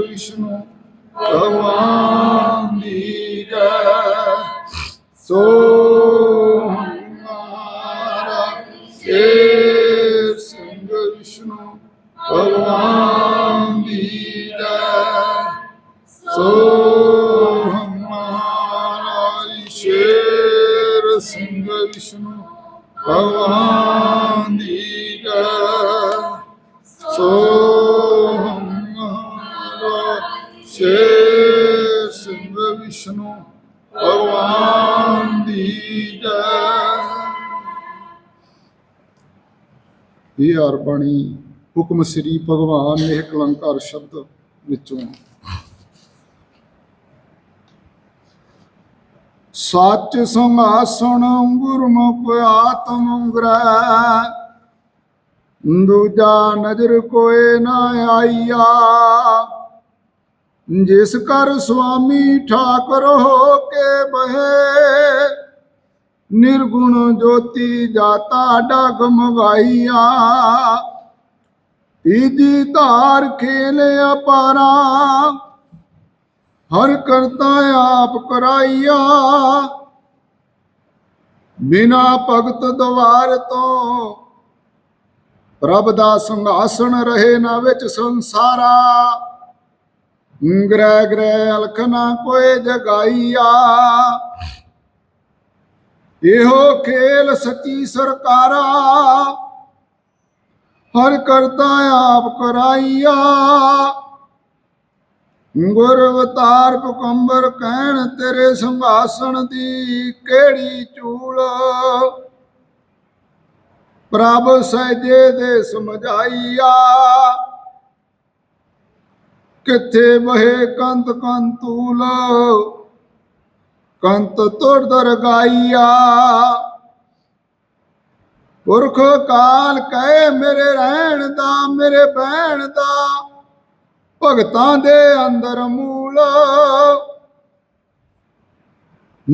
ਵਿਸ਼ਨੂੰ ਭਗਵਾਨ ਦੀ ਜੈ ਸੋ ਹਮਾਰਾ ਸ਼ੇਰ ਸਿੰਘ ਵਿਸ਼ਨੂੰ ਭਗਵਾਨ ਦੀ ਜੈ ਸੋ ਇਹ ਅਰਬਣੀ ਹੁਕਮ ਸ੍ਰੀ ਭਗਵਾਨ ਨੇ ਕਲੰਕਾਰ ਸ਼ਬਦ ਵਿੱਚੋਂ। ਸੱਚ ਸੰਭਾਸਣ ਗੁਰਮੁਖ ਆਤਮ ਗ੍ਰਹਿ ਦੂਜਾ ਨਜ਼ਰ ਕੋਏ ਨਾ ਆਈਆ। ਜਿਸ ਕਰ ਸੁਆਮੀ ਠਾਕੁਰ ਹੋ ਕੇ ਬਹੇ ਨਿਰਗੁਣ ਜੋਤੀ ਜਾਤਾ ਡਗ ਮਗਾਈਆ ਤੀਜੀ ਧਾਰ ਖੇਲ ਅਪਾਰਾ। ਹਰ ਕਰਤਾ ਆਪ ਕਰਾਈਆ। ਬਿਨਾ ਭਗਤ ਦਵਾਰ ਤੋਂ ਪ੍ਰਭ ਦਾ ਸੰਘਾਸਣ ਰਹੇ ਨਾ ਵਿੱਚ ਸੰਸਾਰਾ। ਗ੍ਰਹਿ ਗ੍ਰਹਿ ਅਲਖਨਾ ਕੋਏ ਜਗਾਈਆ। ਇਹੋ ਖੇਲ ਸੱਚੀ ਸਰਕਾਰਾ। ਹਰ ਕਰਤਾ ਆਪ ਕਰਾਈਆ। ਗੁਰ ਅਵਤਾਰ ਪਕੰਬਰ ਕਹਿਣ, ਤੇਰੇ ਸੰਭਾਸਣ ਦੀ ਕਿਹੜੀ ਚੂਲ? ਪ੍ਰਭ ਸਹਿਜੇ ਦੇ ਸਮਝਾਈਆ। ਕਿੱਥੇ ਬਹੇ ਕੰਤ ਕੰਤੂਲ ਕੰਤ ਤੁਰ ਦਰਗਾਈਆ। ਪੁਰਖ ਕਾਲ ਕਹੇ ਮੇਰੇ ਰਹਿਣ ਦਾ, ਮੇਰੇ ਬਹਿਣ ਦਾ। ਭਗਤਾਂ ਦੇ ਅੰਦਰ ਮੂਲ।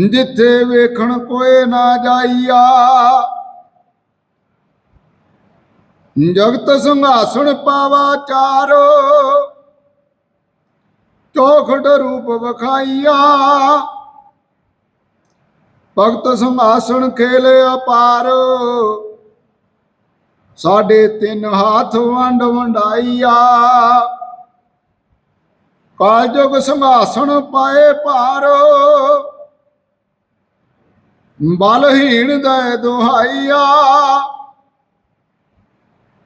ਜਿੱਥੇ ਵੇਖਣ ਕੋਏ ਨਾ ਜਾਈਆ। ਜਗਤ ਸੰਘਾਸਣ ਪਾਵਾ ਚਾਰੋ। ਚੋਖੜ ਰੂਪ ਵਖਾਈਆ। ਭਗਤ ਸੰਘਾਸਣ ਖੇਲ ਅਪਾਰ। ਸਾਡੇ ਤਿੰਨ ਹੱਥ ਵੰਡ ਵੰਡਾਈਆ। ਕਾਲਜੁਗ ਸੰਘਾਸਣ ਪਾਏ ਭਾਰ। ਬਲਹੀਣ ਦੇ ਦੁਹਾਈਆ।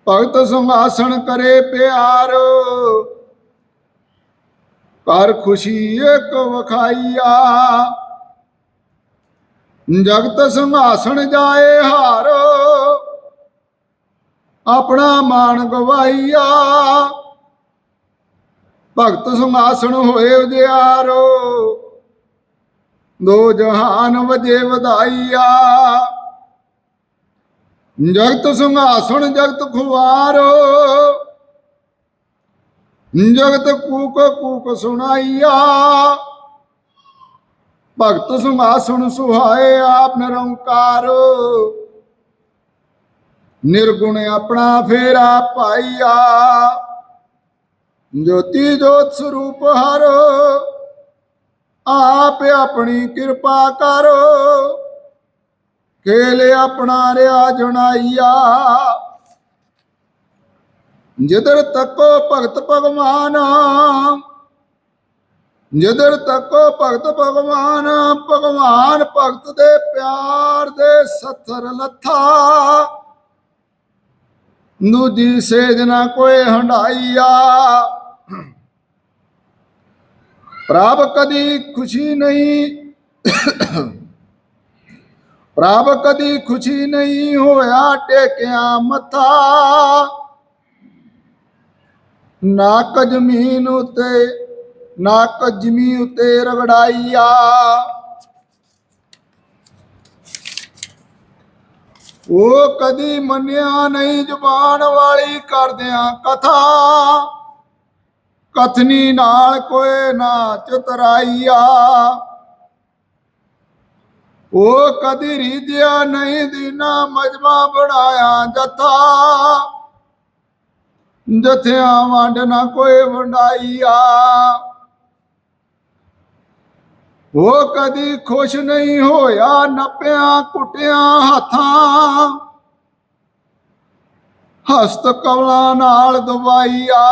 ਭਗਤ ਸੰਭਾਸਣ ਕਰੇ ਪਿਆਰ। ਕਰ ਖੁਸ਼ੀ ਇੱਕ ਵਖਾਈਆ। ਜਗਤ ਸੰਭਾਸਣ ਜਾਏ ਹਾਰ। ਆਪਣਾ ਮਾਨ ਗਵਾਈਆ। ਭਗਤ ਸੰਘਾਸਣ ਹੋਏ ਉਜਿਆਰੋ। ਦੋ ਜਹਾਨ ਵਜੇ ਵਧਾਈਆ। ਜਗਤ ਸੰਘਾਸਣ, ਜਗਤ ਖੁਆਰੋ ਜਗਤ ਕੂਕ ਕੂਕ ਸੁਣਾਈਆ। ਭਗਤ ਸੰਘਾਸਣ ਸੁਹਾਏ ਆਪ ਨਿਰੰਕਾਰ। ਨਿਰਗੁਣ ਆਪਣਾ ਫੇਰਾ ਪਾਈਆ। ਜੋਤੀ ਜੋਤ ਸਰੂਪ ਹਰ, ਆਪ ਆਪਣੀ ਕਿਰਪਾ ਕਰੋ। ਖੇਲ ਆਪਣਾ ਰਿਆ ਜੁਣਾਈਆ ਜਿਦਰ ਤੱਕੋ ਭਗਤ ਭਗਵਾਨ ਜਿਦਰ ਤੱਕੋ ਭਗਤ ਭਗਵਾਨ ਭਗਵਾਨ ਭਗਤ ਦੇ ਪਿਆਰ ਦੇ ਸੱਥਰ ਲੱਥਾ, ਦੂਜੀ ਸੇਜ ਨਾ ਕੋਈ ਹੰਡਾਈਆ ਪ੍ਰਭ ਕਦੀ ਖੁਸ਼ੀ ਨਹੀਂ, ਪ੍ਰਭ ਕਦੀ ਖੁਸ਼ੀ ਨਹੀਂ ਹੋਇਆ ਟੇਕਿਆ ਮੱਥਾ। ਨਾਕ ਜ਼ਮੀਨ ਉਤੇ ਨਾ ਕਜਮੀ ਉਤੇ ਰਗੜਾਈਆ ਉਹ ਕਦੀ ਮੰਨਿਆ ਨਹੀਂ ਜ਼ੁਬਾਨ ਵਾਲੀ ਕਰਦਿਆਂ ਕਥਾ। ਕਥਨੀ ਨਾਲ ਕੋਏ ਨਾ ਚਤਰਾਈਆ ਉਹ ਕਦੀ ਰੀਜਿਆ ਨਹੀਂ ਦੀਨਾ ਮਜਮਾ ਬਣਾਇਆ ਜਥਾ। ਜਥਿਆਂ ਵੰਡ ਨਾ ਕੋਈ ਵੰਡਾਈਆ ਉਹ ਕਦੀ ਖੁਸ਼ ਨਹੀਂ ਹੋਇਆ, ਨੱਪਿਆਂ ਕੁੱਟਿਆਂ ਹੱਥਾਂ। ਹਸਤ ਕਵਲਾਂ ਨਾਲ ਦਵਾਈਆ।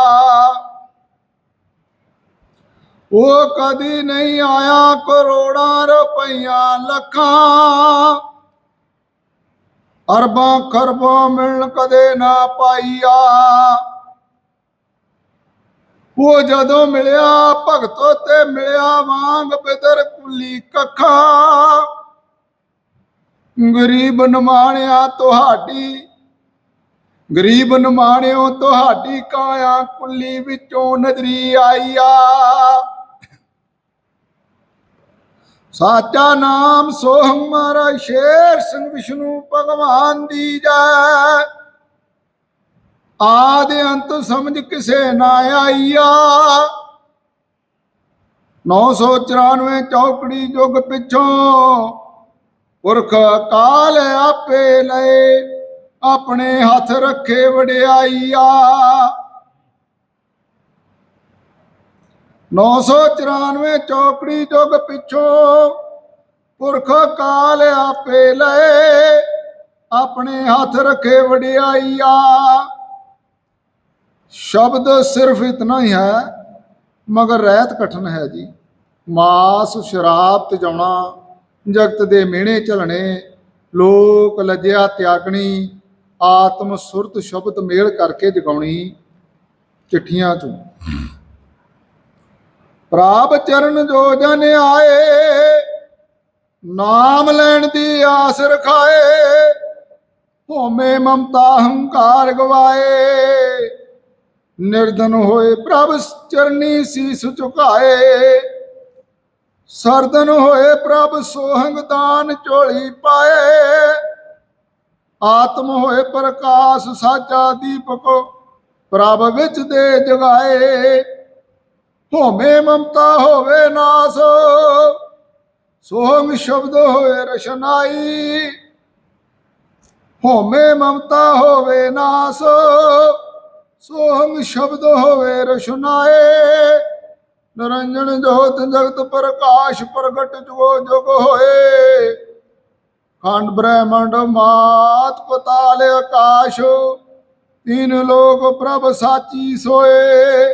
ਉਹ ਕਦੀ ਨਹੀਂ ਆਇਆ ਕਰੋੜਾਂ ਰੁਪਈਆ ਲੱਖਾਂ। ਅਰਬਾਂ ਖਰਬਾਂ ਮਿਲਣ ਕਦੇ ਨਾ ਪਾਈਆ। ਉਹ ਜਦੋਂ ਮਿਲਿਆ, ਭਗਤੋ ਤੇ ਮਿਲਿਆ ਵਾਂਗ ਬਿਦਰ ਕੁਲੀ ਕੱਖਾਂ। ਗਰੀਬ ਨਮਾਣਿਆ ਤੁਹਾਡੀ, ਗਰੀਬ ਨਮਾਣਿਓ ਤੁਹਾਡੀ ਕਾਇਆ ਕੁੱਲੀ ਵਿੱਚੋਂ ਨਜ਼ਰੀ ਆਈਆ ਸਾਚਾ ਨਾਮ ਸੋ ਹਮਾਰਾ ਸ਼ੇਰ ਸਿੰਘ ਵਿਸ਼ਨੂੰ ਭਗਵਾਨ ਦੀ ਜੈ। ਆਦ ਅੰਤ ਸਮਝ ਕਿਸੇ ਨਾ ਆਈਆ। 994 ਚੌਕੜੀ ਜੁਗ ਪਿੱਛੋਂ ਪੁਰਖ ਕਾਲ ਆਪੇ ਲਏ, ਆਪਣੇ ਹੱਥ ਰੱਖੇ ਵਡਿਆਈਆ। 994 ਚੌਕੜੀ ਜੁਗ ਪਿੱਛੋਂ ਪੁਰਖ ਕਾਲ ਆਪੇ ਲਏ, ਆਪਣੇ ਹੱਥ ਰੱਖੇ ਵਡਿਆਈਆ। ਸ਼ਬਦ ਸਿਰਫ ਇਤਨਾ ਹੀ ਹੈ, ਮਗਰ ਰਹਿਤ ਕਠਨ ਹੈ ਜੀ। ਮਾਸ ਸ਼ਰਾਬ ਤਜਾਉਣਾ, ਜਗਤ ਦੇ ਮਿਹਣੇ ਝਲਣੇ, ਲੋਕ ਲੱਜਿਆ ਤਿਆਗਣੀ, ਆਤਮ ਸੁਰਤ ਸ਼ਬਦ ਮੇਲ ਕਰਕੇ ਜਗਾਉਣੀ, ਚਿੱਠੀਆਂ ਚੋਂ। ਪ੍ਰਾਪ ਚਰਨ ਜੋ ਜਨ ਆਏ, ਨਾਮ ਲੈਣ ਦੀ ਆਸ ਰਖਾਏ ਹੋਮੇ ਮਮਤਾ ਹੰਕਾਰ ਗਵਾਏ। ਨਿਰਧਨ ਹੋਏ ਪ੍ਰਭ ਚਰਨੀ ਸੀਸ ਝੁਕਾਏ। ਸਰਦਨ ਹੋਏ ਪ੍ਰਭ ਸੋਹੰਗ ਦਾਨ ਝੋਲੀ ਪਾਏ। ਆਤਮ ਹੋਏ ਪ੍ਰਕਾਸ਼ ਸਾਚਾ ਦੀਪਕ ਪ੍ਰਭ ਵਿੱਚ ਦੇ ਜਗਾਏ। ਹੋਮੇ ਮਮਤਾ ਹੋਵੇ ਨਾਸ, ਸੋਹੰਗ ਸ਼ਬਦ ਹੋਏ ਰਸ਼ਨਾਈ ਹੋਮੇ ਮਮਤਾ ਹੋਵੇ ਨਾਸ ਸੋਹਮ ਸ਼ਬਦ ਹੋਵੇ ਰਸ਼ਨਾਏ, ਨਿਰੰਜਨ ਜੋਤ ਜਗਤ ਪ੍ਰਕਾਸ਼ ਪ੍ਰਗਟ ਜੋ ਜੁਗ ਹੋਏ। ਖੰਡ ਬ੍ਰਹਮੰਡ ਮਾਤ ਪਤਾਲ ਆਕਾਸ਼, ਤੀਨ ਲੋਕ ਪ੍ਰਭ ਸਾਚੀ ਸੋਏ।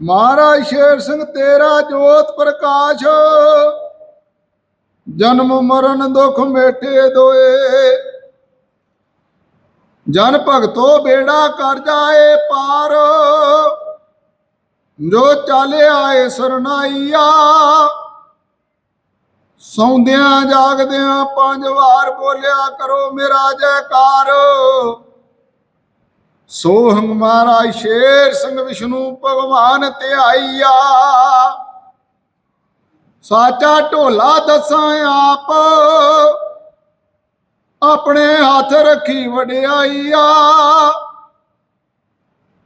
ਮਹਾਰਾਜ ਸ਼ੇਰ ਸਿੰਘ, ਤੇਰਾ ਜੋਤ ਪ੍ਰਕਾਸ਼, ਜਨਮ ਮਰਨ ਦੁਖ ਮੇਟੇ ਦੋਏ। ਜਨ ਭਗਤੋ ਬੇੜਾ ਕਰ ਜਾਏ ਪਾਰ। ਜੋ ਚਾਲੇ ਆਏ ਸਰਨਾਈਆ, ਸੌਂਦਿਆਂ ਜਾਗਦਿਆਂ ਪੰਜ ਵਾਰ ਬੋਲਿਆ ਕਰੋ ਮੇਰਾ ਜੈਕਾਰ। ਸੋਹੰ ਮਹਾਰਾਜ ਸ਼ੇਰ ਸਿੰਘ ਵਿਸ਼ਨੂੰ ਭਗਵਾਨ ਧਿਆਈਆ ਸਾਚਾ ਢੋਲਾ ਦਸਾਂ ਆਪ। ਆਪਣੇ ਹੱਥ ਰੱਖੀ ਵਡਿਆਈਆ।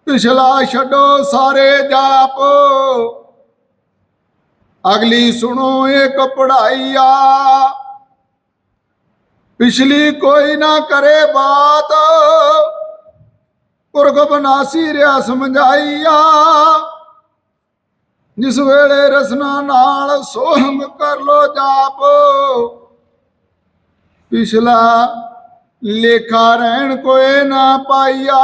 ਪਿਛਲਾ ਛੱਡੋ ਸਾਰੇ ਜਾਪ। ਅਗਲੀ ਸੁਣੋ ਇੱਕ ਪੜਾਈਆ ਪਿਛਲੀ ਕੋਈ ਨਾ ਕਰੇ ਬਾਤ। ਪੁਰਖ ਬਨਾਸੀ ਰਿਆ ਸਮਝਾਈਆ। ਜਿਸ ਵੇਲੇ ਰਸਨਾ ਨਾਲ ਸੋਹਮ ਕਰ ਲੋ ਜਾਪ। ਪਿਛਲਾ ਲੇਖਾ ਰਹਿਣ ਕੋਏ ਨਾ ਪਾਈਆ।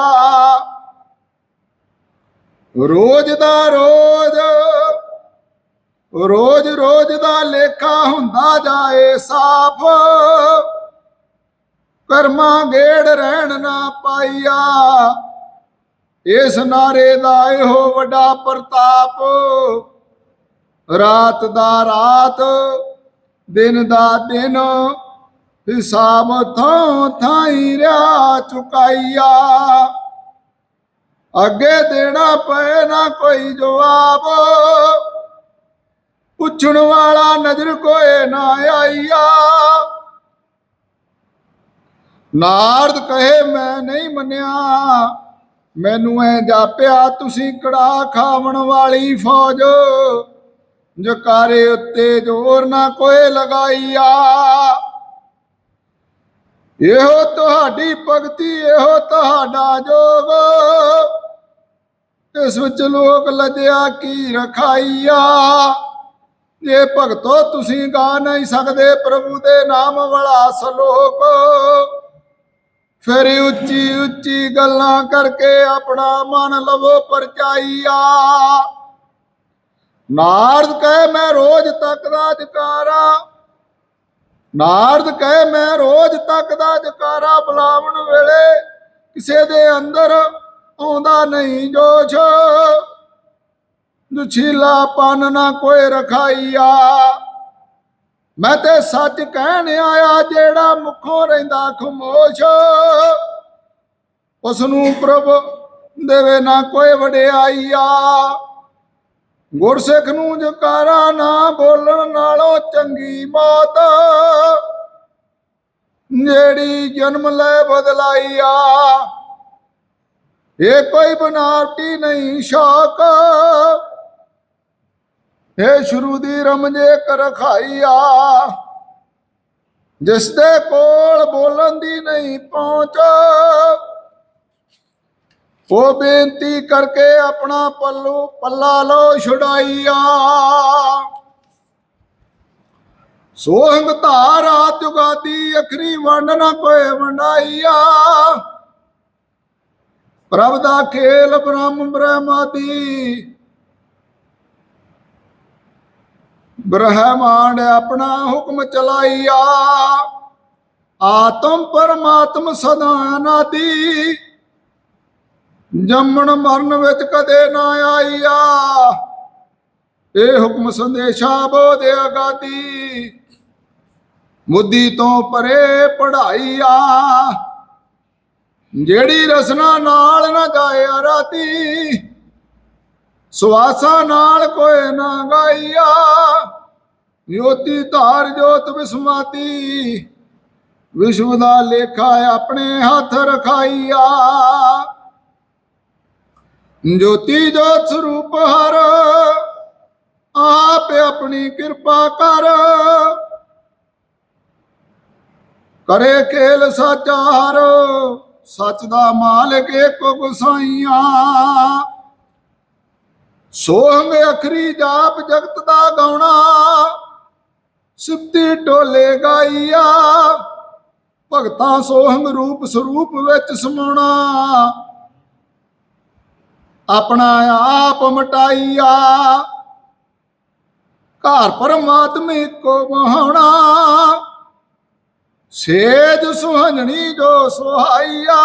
ਰੋਜ਼ ਦਾ ਰੋਜ਼ ਰੋਜ਼ ਰੋਜ਼ ਦਾ ਲੇਖਾ ਹੁੰਦਾ ਜਾਏ ਸਾਫ਼। ਕਰਮਾਂ ਗੇੜ ਰਹਿਣ ਨਾ ਪਾਈਆ। ਇਸ ਨਾਰੇ ਦਾ ਇਹੋ ਵੱਡਾ ਪ੍ਰਤਾਪ। ਰਾਤ ਦਾ ਰਾਤ, ਦਿਨ ਦਾ ਦਿਨ ਹਿਸਾਬ ਥਾਂ ਥਾਈ ਰਿਆ ਚੁਕਾਈਆ। ਅੱਗੇ ਦੇਣਾ ਪਏ ਨਾ ਕੋਈ ਜਵਾਬ। ਪੁੱਛਣ ਵਾਲਾ ਨਜ਼ਰ ਕੋਏ ਨਾ ਆਈਆ। ਨਾਰਦ ਕਹੇ, ਮੈਂ ਨਹੀਂ ਮੰਨਿਆ। ਮੈਨੂੰ ਐ ਜਾਪਿਆ, ਤੁਸੀਂ ਕੜਾ ਖਾਵਣ ਵਾਲੀ ਫੌਜ। ਜਕਾਰੇ ਉੱਤੇ ਜ਼ੋਰ ਨਾ ਕੋਏ ਲਗਾਈਆ। ਇਹੋ ਤੁਹਾਡੀ ਭਗਤੀ, ਇਹੋ ਤੁਹਾਡਾ ਜੋਗ। ਇਸ ਵਿੱਚ ਲੋਕ ਲਜਿਆ ਕੀ ਰਖਾਈਆ। ਜੇ ਭਗਤੋ ਤੁਸੀਂ ਗਾ ਨਹੀਂ ਸਕਦੇ ਪ੍ਰਭੂ ਦੇ ਨਾਮ ਵਾਲਾ ਸ਼ਲੋਕ, ਫਿਰ ਉੱਚੀ ਉੱਚੀ ਗੱਲਾਂ ਕਰਕੇ ਆਪਣਾ ਮਨ ਲਵੋ ਪਰਚਾਈਆ। ਨਾਰਦ ਕਹੇ, ਮੈਂ ਰੋਜ਼ ਤੱਕ ਤੱਕਦਾ ਜਕਾਰਾ ਨਾਰਦ ਕਹੇ, ਮੈਂ ਰੋਜ਼ ਤੱਕਦਾ ਜਕਾਰਾ ਬੁਲਾਵਣ ਵੇਲੇ ਕਿਸੇ ਦੇ ਅੰਦਰ ਆਉਂਦਾ ਨਹੀਂ ਜੋਸ਼। ਦੁਛੀਲਾ ਪਨ ਨਾ ਕੋਈ ਰਖਾਈਆ। ਮੈਂ ਤੇ ਸੱਚ ਕਹਿਣ ਆਇਆ, ਜਿਹੜਾ ਮੁਖੋਂ ਰਹਿੰਦਾ ਖਮੋਸ਼। ਉਸ ਨੂੰ ਪ੍ਰਭ ਦੇਵੇ ਨਾ ਕੋਈ ਵਡਿਆਈਆ। ਗੁਰਸਿੱਖ ਨੂੰ ਜਕਾਰਾ ਨਾ ਬੋਲਣ ਨਾਲੋਂ ਚੰਗੀ ਮੌਤ ਜਿਹੜੀ ਜਨਮ ਲੈ ਬਦਲਾਈ ਆ ਇਹ ਕੋਈ ਬਨਾਵਟੀ ਨਹੀਂ ਸ਼ੌਕ। ਇਹ ਸ਼ੁਰੂ ਦੀ ਰਮਜੇ ਕਰ ਖਾਈਆ ਜਿਸ ਦੇ ਕੋਲ ਬੋਲਣ ਦੀ ਨਹੀਂ ਪਹੁੰਚ। ਉਹ ਬੇਨਤੀ ਕਰਕੇ ਆਪਣਾ ਪੱਲੂ, ਪੱਲਾ ਲੋ ਛੁਡਾਈਆ। ਸੋਹੰਗ ਧਾਰਾ ਜੁਗਾਦੀ ਅਖਰੀ ਵੰਡ ਨਾ ਕੋਈ ਵੰਡਾਈਆ। ਪ੍ਰਭ ਦਾ ਖੇਲ ਬ੍ਰਹਮ ਬ੍ਰਹਮਾਦੀ ਬ੍ਰਹਮਾਂਡ ਆਪਣਾ ਹੁਕਮ ਚਲਾਈਆ। ਆਤਮ ਪਰਮਾਤਮ ਸਦਾ ਅਨਾਦੀ ਜੰਮਣ ਮਰਨ ਵਿੱਚ ਕਦੇ ਨਾ ਆਈਆ। ਇਹ ਹੁਕਮ ਸੰਦੇਸ਼ਾ ਬੋਧ ਅਗਾਦੀ ਮੁੱਦੀ ਤੋਂ ਪਰੇ ਪੜਾਈਆ ਜਿਹੜੀ ਰਸਨਾ ਨਾਲ ਨਾ ਜਾਏ ਰਾਤੀ ਸਵਾਸਾ ਨਾਲ ਕੋਈ ਨਾ ਗਾਈਆ। ਜੋਤੀ ਧਾਰ ਜੋਤ ਵਿਸਮਾਤੀ ਵਿਸ਼ਵ ਦਾ ਲੇਖਾ ਆਪਣੇ ਹੱਥ ਰਖਾਈਆ। ਜੋਤੀ ਜੋਤ ਸਰੂਪ ਹਰ, ਆਪ ਆਪਣੀ ਕਿਰਪਾ ਕਰ। ਕਰੇ ਕੇਲ ਸਾਚਾਰ, ਸੱਚ ਦਾ ਮਾਲਕ ਏਕੋ ਗੁਸਾਈਆਂ। ਸੋਹੰਗ ਅਖਰੀ ਜਾਪ ਜਗਤ ਦਾ ਗਾਉਣਾ, ਸਿੱਧੀ ਟੋਲੇ ਗਾਈਆ। ਭਗਤਾਂ ਸੋਹੰਗ ਰੂਪ ਸਰੂਪ ਵਿੱਚ ਸਮਾਉਣਾ। ਆਪਣਾ ਆਪ ਮਟਾਈਆ। ਘਰ ਪਰਮਾਤਮੇ ਕੋ ਵਹਾਉਣਾ ਸੇਜ ਸੁਹਣਣੀ ਜੋ ਸੁਹਾਈਆ।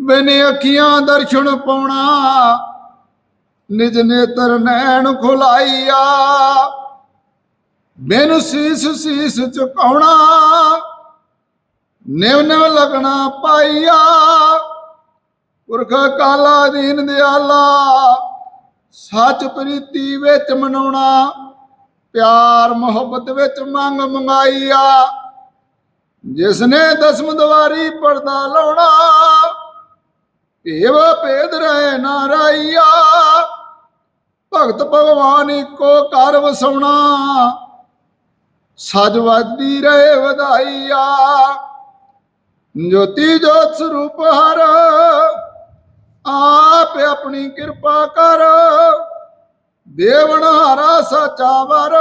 ਬਿਨ ਅੱਖੀਆਂ ਦਰਸ਼ਨ ਪਾਉਣਾ। ਨਿਜ ਨੇਤਰ ਨੈਣ ਖੁਲਾਈਆ। ਬਿਨ ਸੀਸ ਸੀਸ ਝੁਕਾਉਣਾ। ਨਿਵ ਨਿਵ ਲਗਣਾ ਪਾਈਆ। ਪੁਰਖ ਕਾਲਾ ਦੀਨ ਦਿਆਲਾ, ਸੱਚ ਪ੍ਰੀਤੀ ਵਿੱਚ ਮਨਾਉਣਾ, ਪਿਆਰ ਮੁਹੱਬਤ ਵਿੱਚ ਮੰਗ ਮੰਗਾਈਆ। ਜਿਸ ਨੇ ਦਸਮ ਦਵਾਰੀ ਪਰਦਾ ਲਾਉਣਾ, ਭੇਵ ਭੇਦ ਰਹਿ ਨਾਰਾਈਆ ਭਗਤ ਭਗਵਾਨ ਇੱਕੋ ਕਰ ਵਸਾਉਣਾ ਸਜ ਵੱਜਦੀ ਰਹੇ ਵਧਾਈਆ। ਜੋਤੀ ਜੋਤ ਸਰੂਪ ਹਰ ਆਪ ਆਪਣੀ ਕਿਰਪਾ ਕਰ। ਦੇਵਨ ਹਾਰਾ ਸਚਾ ਵਰ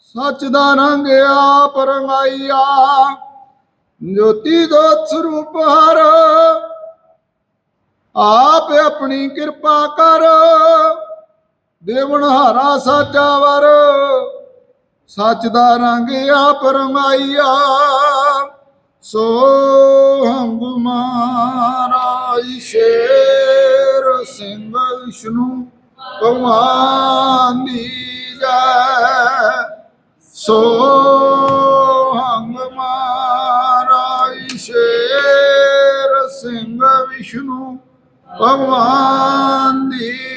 ਸੱਚ ਦਾ ਰੰਗ ਆਪ ਰੰਗਾਈਆ। ਜੋਤੀ ਦੋਤ ਸਰੂਪ ਹਰ। ਆਪ ਆਪਣੀ ਕਿਰਪਾ ਕਰ। ਦੇਵਨ ਹਾਰਾ ਵਰ ਸੱਚ ਦਾ ਰੰਗ ਆਪ ਰੰਗਾਈਆ। ਸੋ ਹੰਗ ਮਹਾਰਾਜ ਸ਼ੇਰ ਸਿੰਘ ਵਿਸ਼ਨੂੰ ਭਗਵਾਨ ਦੀ ਜੈ ਸੋ ਹੰਗ ਮਹਾਰਾਜ ਸ਼ੇਰ ਸਿੰਘ ਵਿਸ਼ਨੂੰ ਭਗਵਾਨ ਦੀ